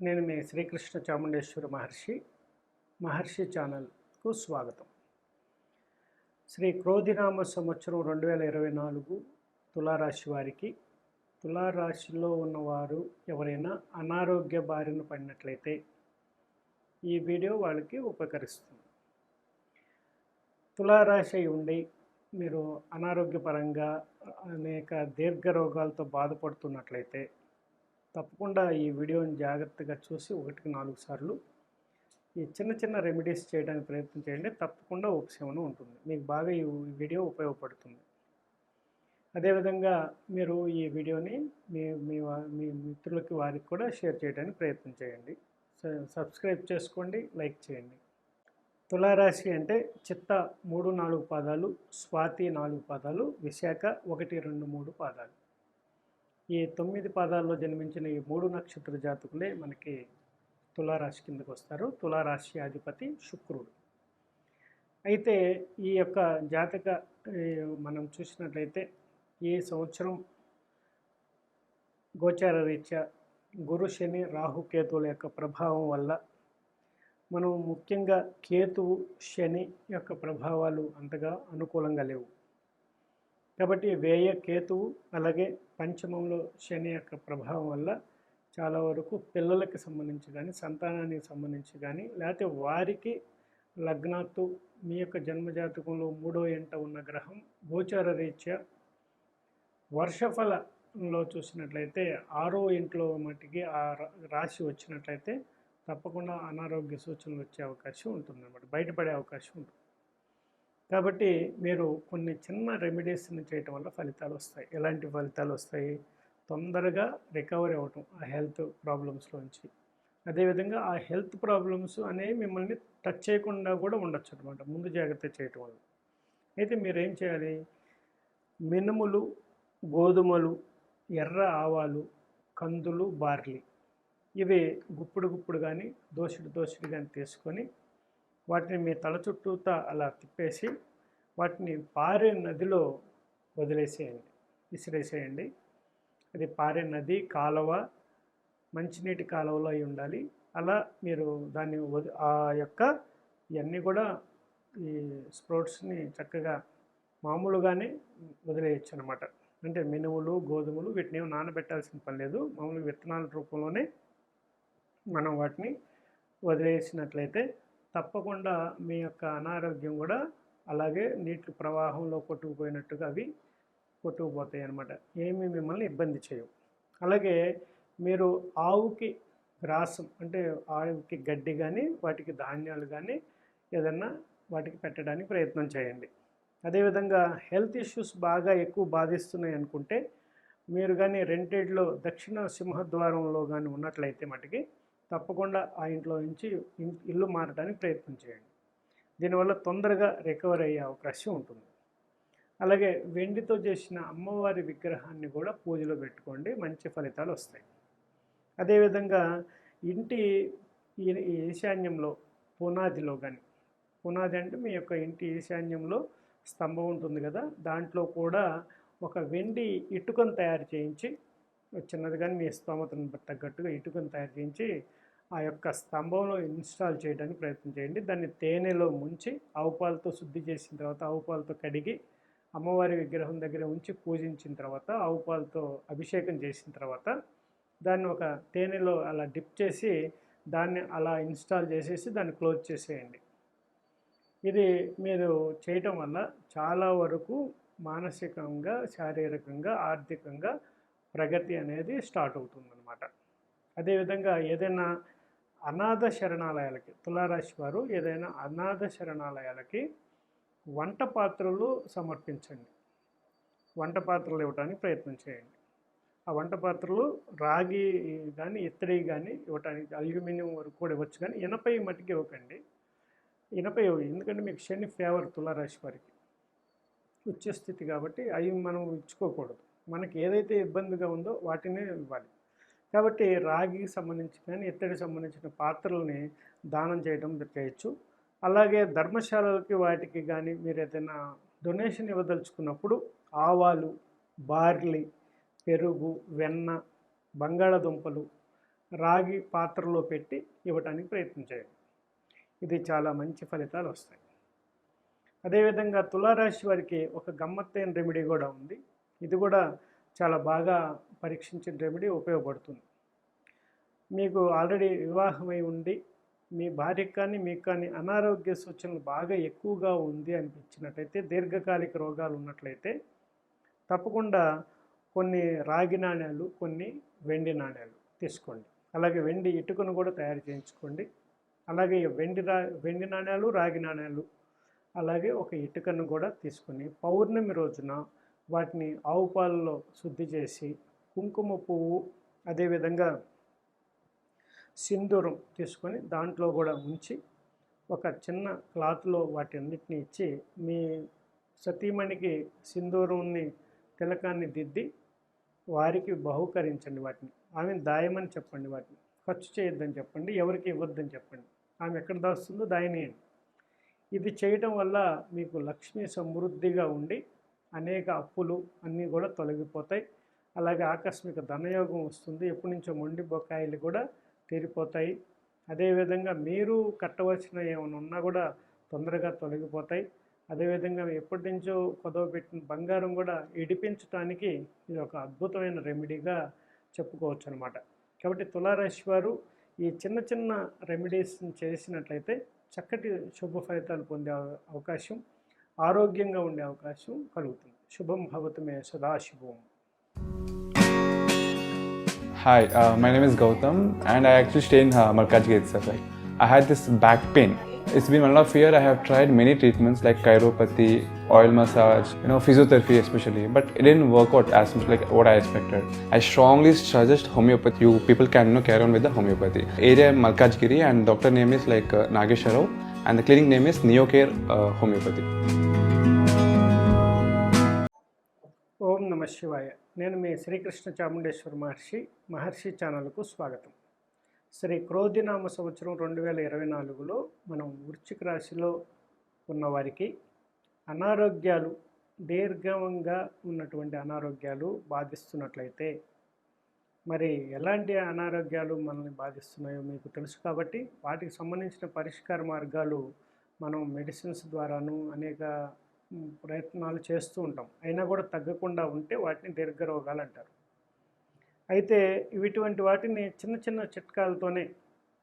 నేను మీ శ్రీకృష్ణ చాముండేశ్వర మహర్షి మహర్షి ఛానల్కు స్వాగతం. శ్రీ క్రోధినామ సంవత్సరం రెండు వేల ఇరవై నాలుగు తులారాశి వారికి తులారాశిలో ఉన్నవారు ఎవరైనా అనారోగ్య బారిన పడినట్లయితే ఈ వీడియో వాళ్ళకి ఉపకరిస్తుంది. తులారాశి అయి ఉండి మీరు అనారోగ్యపరంగా అనేక దీర్ఘ రోగాలతో బాధపడుతున్నట్లయితే తప్పకుండా ఈ వీడియోని జాగ్రత్తగా చూసి ఒకటికి నాలుగు సార్లు ఈ చిన్న చిన్న రెమెడీస్ చేయడానికి ప్రయత్నం చేయండి. తప్పకుండా ఉపశమనం ఉంటుంది. మీకు బాగా ఈ వీడియో ఉపయోగపడుతుంది. అదేవిధంగా మీరు ఈ వీడియోని మీ మీ మీ మిత్రులకి వారికి కూడా షేర్ చేయడానికి ప్రయత్నం చేయండి. స- సబ్స్క్రైబ్ చేసుకోండి. లైక్ చేయండి. తులారాశి అంటే చిత్త మూడు నాలుగు పాదాలు స్వాతి నాలుగు పాదాలు విశాఖ ఒకటి రెండు మూడు పాదాలు. ఈ తొమ్మిది పాదాల్లో జన్మించిన ఈ మూడు నక్షత్ర జాతకులే మనకి తులారాశి కిందకు వస్తారు. తులారాశి అధిపతి శుక్రుడు. అయితే ఈ యొక్క జాతక మనం చూసినట్లయితే ఈ సంవత్సరం గోచార రీత్యా గురు శని రాహు కేతువుల యొక్క ప్రభావం వల్ల మనం ముఖ్యంగా కేతువు శని యొక్క ప్రభావాలు అంతగా అనుకూలంగా లేవు. కాబట్టి వేయ కేతువు అలాగే పంచమంలో శని యొక్క ప్రభావం వల్ల చాలా వరకు పిల్లలకి సంబంధించి కానీ సంతానానికి సంబంధించి కానీ లేకపోతే వారికి లగ్నాత్తు మీ యొక్క జన్మజాతకంలో మూడో ఎంట ఉన్న గ్రహం గోచార రీత్యా వర్షఫలంలో చూసినట్లయితే ఆరో ఇంట్లో మటుకి ఆ రా- రాశి వచ్చినట్లయితే తప్పకుండా అనారోగ్య సూచనలు వచ్చే అవకాశం ఉంటుందన్నమాట. బయటపడే అవకాశం ఉంటుంది. కాబట్టి మీరు కొన్ని చిన్న రెమెడీస్ని చేయటం వల్ల ఫలితాలు వస్తాయి. ఎలాంటి ఫలితాలు వస్తాయి? తొందరగా రికవరీ అవ్వటం ఆ హెల్త్ ప్రాబ్లమ్స్లోంచి. అదేవిధంగా ఆ హెల్త్ ప్రాబ్లమ్స్ అనేవి మిమ్మల్ని టచ్ చేయకుండా కూడా ఉండొచ్చు అనమాట ముందు జాగ్రత్త చేయటం వల్ల. అయితే మీరేం చేయాలి? మినుములు గోధుమలు ఎర్ర ఆవాలు కందులు బార్లీ ఇవి గుప్పుడు గుప్పుడు కానీ దోసుడు దోసుడు కానీ తీసుకొని వాటిని మీ తల చుట్టూతా అలా తిప్పేసి వాటిని పారే నదిలో వదిలేసేయండి విసిరేసేయండి. అది పారే నది కాలువ మంచినీటి కాలువలో అయి ఉండాలి. అలా మీరు దాన్ని వది ఆ యొక్క ఇవన్నీ కూడా ఈ స్ప్రోట్స్ని చక్కగా మామూలుగానే వదిలేయచ్చు అనమాట అంటే మినుములు గోధుమలు వీటిని నానబెట్టాల్సిన పని లేదు. మామూలు విత్తనాల రూపంలోనే మనం వాటిని వదిలేసినట్లయితే తప్పకుండా మీ యొక్క అనారోగ్యం కూడా అలాగే నీటి ప్రవాహంలో కొట్టుకుపోయినట్టుగా అవి కొట్టుకుపోతాయి అన్నమాట. ఏమీ మిమ్మల్ని ఇబ్బంది చేయవు. అలాగే మీరు ఆవుకి గ్రాసం అంటే ఆవుకి గడ్డి కానీ వాటికి ధాన్యాలు కానీ ఏదన్నా వాటికి పెట్టడానికి ప్రయత్నం చేయండి. అదేవిధంగా హెల్త్ ఇష్యూస్ బాగా ఎక్కువ బాధిస్తున్నాయి అనుకుంటే మీరు కానీ రెంటెడ్లో దక్షిణ సింహద్వారంలో కానీ ఉన్నట్లయితే మటుకి తప్పకుండా ఆ ఇంట్లో నుంచి ఇల్లు మారడానికి ప్రయత్నం చేయండి. దీనివల్ల తొందరగా రికవర్ అయ్యే అవకాశం ఉంటుంది. అలాగే వెండితో చేసిన అమ్మవారి విగ్రహాన్ని కూడా పూజలో పెట్టుకోండి మంచి ఫలితాలు వస్తాయి. అదేవిధంగా ఇంటి ఈ- ఈశాన్యంలో పునాదిలో కానీ పునాది అంటే మీ యొక్క ఇంటి ఈశాన్యంలో స్తంభం ఉంటుంది కదా దాంట్లో కూడా ఒక వెండి ఇటుకను తయారు చేయించి చిన్నది కానీ మీ స్తోమతను తగ్గట్టుగా ఇటుకను తయారు చేయించి ఆ యొక్క స్తంభంలో ఇన్స్టాల్ చేయడానికి ప్రయత్నం చేయండి. దాన్ని తేనెలో ముంచి ఆవు పాలతో శుద్ధి చేసిన తర్వాత ఆవు పాలతో కడిగి అమ్మవారి విగ్రహం దగ్గర ఉంచి పూజించిన తర్వాత ఆవు పాలతో అభిషేకం చేసిన తర్వాత దాన్ని ఒక తేనెలో అలా డిప్ చేసి దాన్ని అలా ఇన్స్టాల్ చేసేసి దాన్ని క్లోజ్ చేసేయండి. ఇది మీరు చేయటం వల్ల చాలా వరకు మానసికంగా శారీరకంగా ఆర్థికంగా ప్రగతి అనేది స్టార్ట్ అవుతుందన్నమాట. అదేవిధంగా ఏదైనా అనాథ శరణాలయాలకి తులారాశి వారు ఏదైనా అనాథ శరణాలయాలకి వంట పాత్రలు సమర్పించండి. వంట పాత్రలు ఇవ్వడానికి ప్రయత్నం చేయండి. ఆ వంట పాత్రలు రాగి కానీ ఇత్తడి కానీ ఇవ్వటానికి అల్యూమినియం వరకు కూడా ఇవ్వచ్చు కానీ ఇనపై మట్టికి ఇవ్వకండి. ఇనపై ఇవ్వండి ఎందుకంటే మీకు శని ఫేవర్ తులారాశి వారికి. ఉచ్చస్థితి కాబట్టి అవి మనం ఇచ్చుకోకూడదు. మనకి ఏదైతే ఇబ్బందిగా ఉందో వాటినే ఇవ్వాలి. కాబట్టి రాగికి సంబంధించి కానీ ఇత్తడికి సంబంధించిన పాత్రలని దానం చేయడం చేయొచ్చు. అలాగే ధర్మశాలలకి వాటికి కానీ మీరు ఏదైనా డొనేషన్ ఇవ్వదలుచుకున్నప్పుడు ఆవాలు బార్లీ పెరుగు వెన్న బంగాళదుంపలు రాగి పాత్రలో పెట్టి ఇవ్వటానికి ప్రయత్నం చేయండి. ఇది చాలా మంచి ఫలితాలు వస్తాయి. అదేవిధంగా తులారాశి వారికి ఒక గమ్మత్తైన రెమెడీ కూడా ఉంది. ఇది కూడా చాలా బాగా పరీక్షించిన రెమెడీ ఉపయోగపడుతుంది. మీకు ఆల్రెడీ వివాహమై ఉండి మీ భార్యకు కానీ మీకు కానీ అనారోగ్య సూచనలు బాగా ఎక్కువగా ఉంది అనిపించినట్లయితే దీర్ఘకాలిక రోగాలు ఉన్నట్లయితే తప్పకుండా కొన్ని రాగి నాణ్యాలు కొన్ని వెండి నాణ్యాలు తీసుకోండి. అలాగే వెండి ఇటుకను కూడా తయారు చేయించుకోండి. అలాగే వెండి రా వెండి నాణ్యాలు రాగి నాణ్యాలు అలాగే ఒక ఇటుకను కూడా తీసుకొని పౌర్ణమి రోజున వాటిని ఆవు పాలలో శుద్ధి చేసి కుంకుమ పువ్వు అదేవిధంగా సింధూరం తీసుకొని దాంట్లో కూడా ఉంచి ఒక చిన్న క్లాత్లో వాటి అన్నిటిని ఇచ్చి మీ సతీమణికి సింధూరంని తిలకాన్ని దిద్ది వారికి బహుకరించండి వాటిని. ఆమె దాయమని చెప్పండి వాటిని. ఖర్చు చేయొద్దని చెప్పండి ఎవరికి ఇవ్వద్దని చెప్పండి. ఆమె ఎక్కడ దాస్తుందో దాయనేయండి. ఇది చేయటం వల్ల మీకు లక్ష్మి సమృద్ధిగా ఉండి అనేక అప్పులు అన్నీ కూడా తొలగిపోతాయి. అలాగే ఆకస్మిక ధనయోగం వస్తుంది. ఎప్పటి నుంచో మొండి బొకాయిలు కూడా తీరిపోతాయి. అదేవిధంగా మీరు కట్టవలసిన ఏమైనా ఉన్నా కూడా తొందరగా తొలగిపోతాయి. అదేవిధంగా ఎప్పటి నుంచో కొదవ పెట్టిన బంగారం కూడా ఇడిపించడానికి ఇది ఒక అద్భుతమైన రెమెడీగా చెప్పుకోవచ్చు అనమాట కాబట్టి తులారాశి వారు ఈ చిన్న చిన్న రెమెడీస్ చేసినట్లయితే చక్కటి శుభ ఫలితాలు పొందే అవ- అవకాశం ఆరోగ్యంగా ఉండే అవకాశం కలుగుతుంది శుభం భవతు మే సదాశుభం Hi, uh, my name is Gautam, and I actually stay in uh, Malkajgiri itself. Like, I had this back pain. It's been one and a half year. I have tried many treatments like chiropathy, oil massage, you know, physiotherapy especially, but it didn't work out as much like what I expected. I strongly suggest homeopathy. You people can you know, carry on with the homeopathy. Area Malkajgiri, and doctor name is like uh, Nagesharao, and the clinic name is Neocare uh, Homeopathy. శివాయ నేను మీ శ్రీకృష్ణ చాముండేశ్వర మహర్షి మహర్షి ఛానల్కు స్వాగతం. శ్రీ క్రోధినామ సంవత్సరం రెండు వేల ఇరవై నాలుగులో మనం వృశ్చిక రాశిలో ఉన్నవారికి అనారోగ్యాలు దీర్ఘంగా ఉన్నటువంటి అనారోగ్యాలు బాధిస్తున్నట్లయితే మరి ఎలాంటి అనారోగ్యాలు మనల్ని బాధిస్తున్నాయో మీకు తెలుసు కాబట్టి వాటికి సంబంధించిన పరిష్కార మార్గాలు మనం మెడిసిన్స్ ద్వారాను అనేక ప్రయత్నాలు చేస్తూ ఉంటాం. అయినా కూడా తగ్గకుండా ఉంటే వాటిని దీర్ఘ రోగాలు అంటారు. అయితే ఇటువంటి వాటిని చిన్న చిన్న చిట్కాలతోనే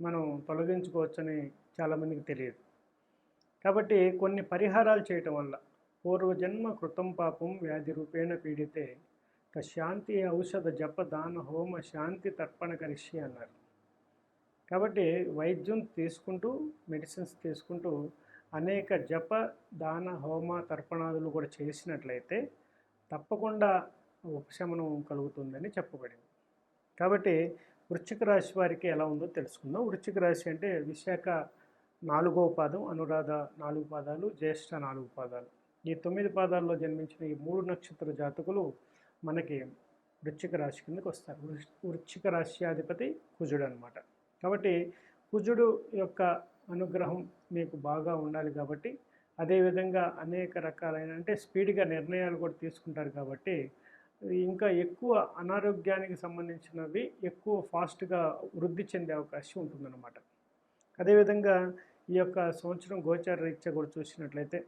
మనం తొలగించుకోవచ్చని చాలామందికి తెలియదు. కాబట్టి కొన్ని పరిహారాలు చేయటం వల్ల పూర్వజన్మ కృతం పాపం వ్యాధి రూపేణ పీడితే శాంతి ఔషధ జప దాన హోమ శాంతి తర్పణ కరిషి అన్నారు. కాబట్టి వైద్యం తీసుకుంటూ మెడిసిన్స్ తీసుకుంటూ అనేక జప దాన హోమ తర్పణాదులు కూడా చేసినట్లయితే తప్పకుండా ఉపశమనం కలుగుతుందని చెప్పబడింది. కాబట్టి వృశ్చిక రాశి వారికి ఎలా ఉందో తెలుసుకుందాం. వృశ్చిక రాశి అంటే విశాఖ నాలుగో పాదం అనురాధ నాలుగు పాదాలు జ్యేష్ఠ నాలుగు పాదాలు. ఈ తొమ్మిది పాదాల్లో జన్మించిన ఈ మూడు నక్షత్ర జాతకులు మనకి వృశ్చిక రాశి కిందకి వస్తారు. వృష్- వృశ్చిక రాశ్యాధిపతి కుజుడు అనమాట కాబట్టి కుజుడు యొక్క అనుగ్రహం మీకు బాగా ఉండాలి కాబట్టి అదేవిధంగా అనేక రకాలైన అంటే స్పీడ్గా నిర్ణయాలు కూడా తీసుకుంటారు కాబట్టి ఇంకా ఎక్కువ అనారోగ్యానికి సంబంధించినవి ఎక్కువ ఫాస్ట్గా వృద్ధి చెందే అవకాశం ఉంటుందన్నమాట. అదేవిధంగా ఈ యొక్క సంవత్సరం గోచార రీత్యా కూడా చూసినట్లయితే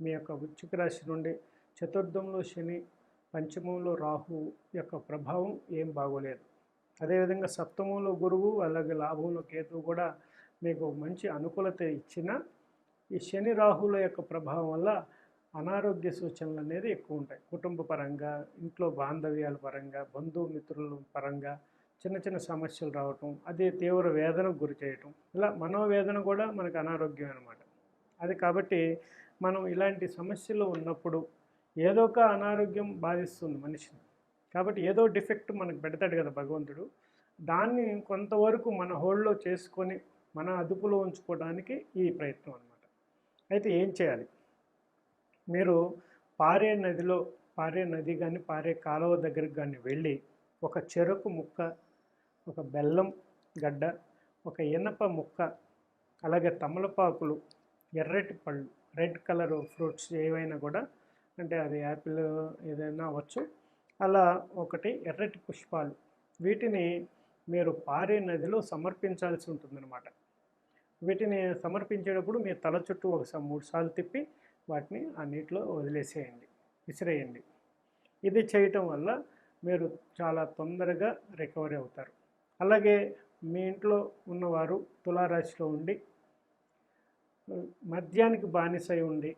మీ యొక్క వృచ్చిక రాశి నుండి చతుర్థంలో శని పంచమంలో రాహు యొక్క ప్రభావం ఏం బాగోలేదు. అదేవిధంగా సప్తమంలో గురువు అలాగే లాభంలో కేతువు కూడా మీకు మంచి అనుకూలత ఇచ్చిన ఈ శని రాహుల యొక్క ప్రభావం వల్ల అనారోగ్య సూచనలు అనేది ఎక్కువ ఉంటాయి. కుటుంబ పరంగా ఇంట్లో బాంధవ్యాల పరంగా బంధుమిత్రుల పరంగా చిన్న చిన్న సమస్యలు రావటం అదే తీవ్ర వేదనకు గురి చేయటం ఇలా మనోవేదన కూడా మనకు అనారోగ్యం అనమాట అది కాబట్టి మనం ఇలాంటి సమస్యలు ఉన్నప్పుడు ఏదో ఒక అనారోగ్యం బాధిస్తుంది మనిషిని. కాబట్టి ఏదో డిఫెక్ట్ మనకు పెడతాడు కదా భగవంతుడు. దాన్ని కొంతవరకు మన హోల్డ్లో చేసుకొని మన అదుపులో ఉంచుకోవడానికి ఈ ప్రయత్నం అనమాట అయితే ఏం చేయాలి? మీరు పారే నదిలో పారే నది కానీ పారే కాలువ దగ్గరికి కానీ వెళ్ళి ఒక చెరుకు ముక్క ఒక బెల్లం గడ్డ ఒక ఇనప ముక్క అలాగే తమలపాకులు ఎర్రటి పళ్ళు రెడ్ కలర్ ఫ్రూట్స్ ఏవైనా కూడా అంటే అది యాపిల్ ఏదైనా అవ్వచ్చు. అలా ఒకటి ఎర్రటి పుష్పాలు. వీటిని మీరు పారే నదిలో సమర్పించాల్సి ఉంటుందన్నమాట. వీటిని సమర్పించేటప్పుడు మీ తల చుట్టూ ఒకసారి మూడు సార్లు తిప్పి వాటిని ఆ నీటిలో వదిలేసేయండి విసిరేయండి. ఇది చేయటం వల్ల మీరు చాలా తొందరగా రికవరీ అవుతారు. అలాగే మీ ఇంట్లో ఉన్నవారు తులారాశిలో ఉండి మద్యానికి బానిసై ఉండి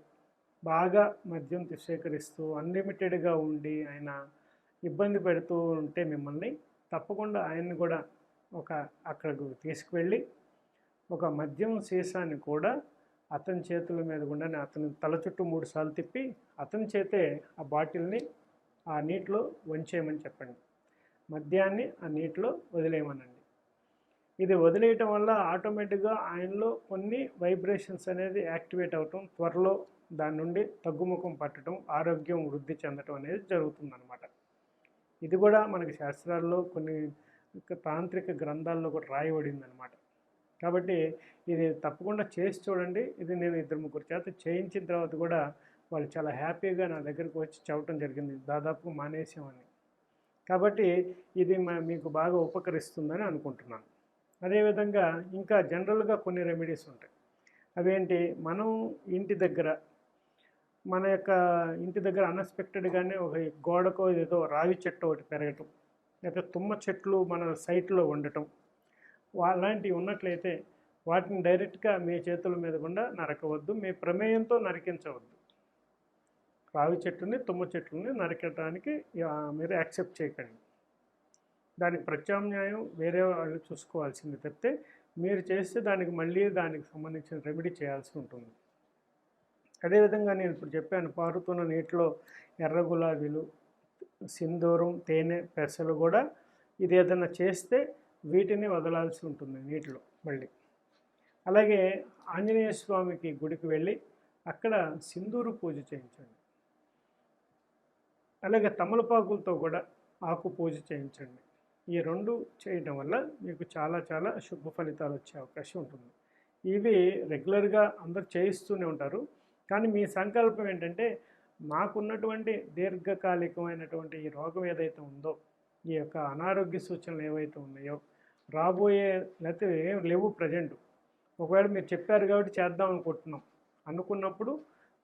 బాగా మద్యం సేకరిస్తూ అన్లిమిటెడ్గా ఉండి ఆయన ఇబ్బంది పెడుతూ ఉంటే మిమ్మల్ని తప్పకుండా ఆయన్ని కూడా ఒక అక్కడకు తీసుకువెళ్ళి ఒక మద్యం సీసాన్ని కూడా అతని చేతుల మీద ఉండని అతని తల చుట్టూ మూడు సార్లు తిప్పి అతని చేతే ఆ బాటిల్ని ఆ నీటిలో వంచేయమని చెప్పండి. మద్యాన్ని ఆ నీటిలో వదిలేయమనండి. ఇది వదిలేయటం వల్ల ఆటోమేటిక్గా ఆయనలో కొన్ని వైబ్రేషన్స్ అనేది యాక్టివేట్ అవటం త్వరలో దాని నుండి తగ్గుముఖం పట్టడం ఆరోగ్యం వృద్ధి చెందటం అనేది జరుగుతుందన్నమాట. ఇది కూడా మనకి శాస్త్రాల్లో కొన్ని తాంత్రిక గ్రంథాల్లో కూడా రాయబడింది అనమాట కాబట్టి ఇది తప్పకుండా చేసి చూడండి. ఇది నేను ఇద్దరు ముగ్గురు చేత చేయించిన తర్వాత కూడా వాళ్ళు చాలా హ్యాపీగా నా దగ్గరకు వచ్చి చెప్పడం జరిగింది. దాదాపు మానేసామని కాబట్టి ఇది మీకు బాగా ఉపకరిస్తుందని అనుకుంటున్నాను. అదేవిధంగా ఇంకా జనరల్గా కొన్ని రెమెడీస్ ఉంటాయి. అవేంటి? మనం ఇంటి దగ్గర మన యొక్క ఇంటి దగ్గర అన్ఎక్స్పెక్టెడ్గానే ఒక గోడకో ఏదో రావి చెట్టు ఒకటి పెరగటం లేకపోతే తుమ్మ చెట్లు మన సైట్లో ఉండటం అలాంటివి ఉన్నట్లయితే వాటిని డైరెక్ట్గా మీ చేతుల మీద గుండా నరకవద్దు మీ ప్రమేయంతో నరికించవద్దు. రావి చెట్టుని తుమ్మ చెట్లని నరకటానికి మీరు యాక్సెప్ట్ చేయకండి. దానికి ప్రత్యామ్నాయం వేరే వాళ్ళు చూసుకోవాల్సింది తప్పితే మీరు చేస్తే దానికి మళ్ళీ దానికి సంబంధించిన రెమెడీ చేయాల్సి ఉంటుంది. అదేవిధంగా నేను ఇప్పుడు చెప్పాను పారుతున్న నీటిలో ఎర్ర గులాబీలు సింధూరం తేనె పెసలు కూడా ఇది ఏదైనా చేస్తే వీటిని వదలాల్సి ఉంటుంది నీటిలో మళ్ళీ. అలాగే ఆంజనేయ స్వామికి గుడికి వెళ్ళి అక్కడ సింధూరు పూజ చేయించండి. అలాగే తమలపాకులతో కూడా ఆకు పూజ చేయించండి. ఈ రెండు చేయడం వల్ల మీకు చాలా చాలా శుభ ఫలితాలు వచ్చే అవకాశం ఉంటుంది. ఇవి రెగ్యులర్గా అందరు చేయిస్తూనే ఉంటారు. కానీ మీ సంకల్పం ఏంటంటే మాకున్నటువంటి దీర్ఘకాలికమైనటువంటి ఈ రోగం ఏదైతే ఉందో ఈ యొక్క అనారోగ్య సూచనలు ఏవైతే ఉన్నాయో రాబోయే లేకపోతే ఏం లేవు ప్రజెంట్. ఒకవేళ మీరు చెప్పారు కాబట్టి చేద్దాం అనుకుంటున్నాం. అనుకున్నప్పుడు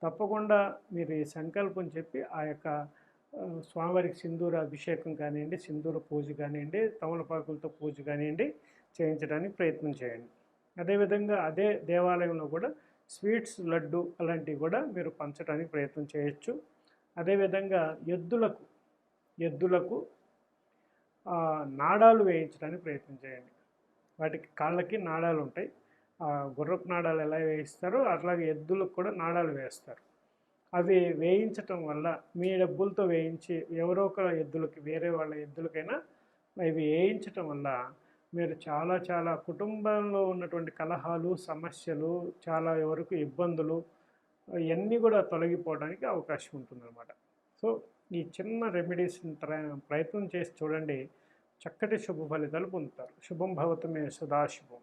తప్పకుండా మీరు ఈ సంకల్పం చెప్పి ఆ యొక్క స్వామివారికి సింధూర అభిషేకం కానివ్వండి సింధూర పూజ కానివ్వండి తమలపాకులతో పూజ కానివ్వండి చేయించడానికి ప్రయత్నం చేయండి. అదేవిధంగా అదే దేవాలయంలో కూడా స్వీట్స్ లడ్డు అలాంటివి కూడా మీరు పంచడానికి ప్రయత్నం చేయొచ్చు. అదేవిధంగా ఎద్దులకు ఎద్దులకు నాడాలు వేయించడానికి ప్రయత్నం చేయండి. వాటికి కాళ్ళకి నాడాలు ఉంటాయి. ఆ, గుర్రపు నాడాలు ఎలా వేయిస్తారో అట్లాగే ఎద్దులకు కూడా నాడాలు వేస్తారు. అవి వేయించటం వల్ల మీ డబ్బులతో వేయించి ఎవరో ఒక ఎద్దులకి వేరే వాళ్ళ ఎద్దులకైనా ఇవి వేయించటం వల్ల మీరు చాలా చాలా కుటుంబంలో ఉన్నటువంటి కలహాలు సమస్యలు చాలా వరకు ఇబ్బందులు ఇవన్నీ కూడా తొలగిపోవడానికి అవకాశం ఉంటుందన్నమాట. సో ఈ చిన్న రెమెడీస్ని ప్రయత్నం చేసి చూడండి. చక్కటి శుభ ఫలితాలు పొందుతారు. శుభం భవతమే సదాశుభం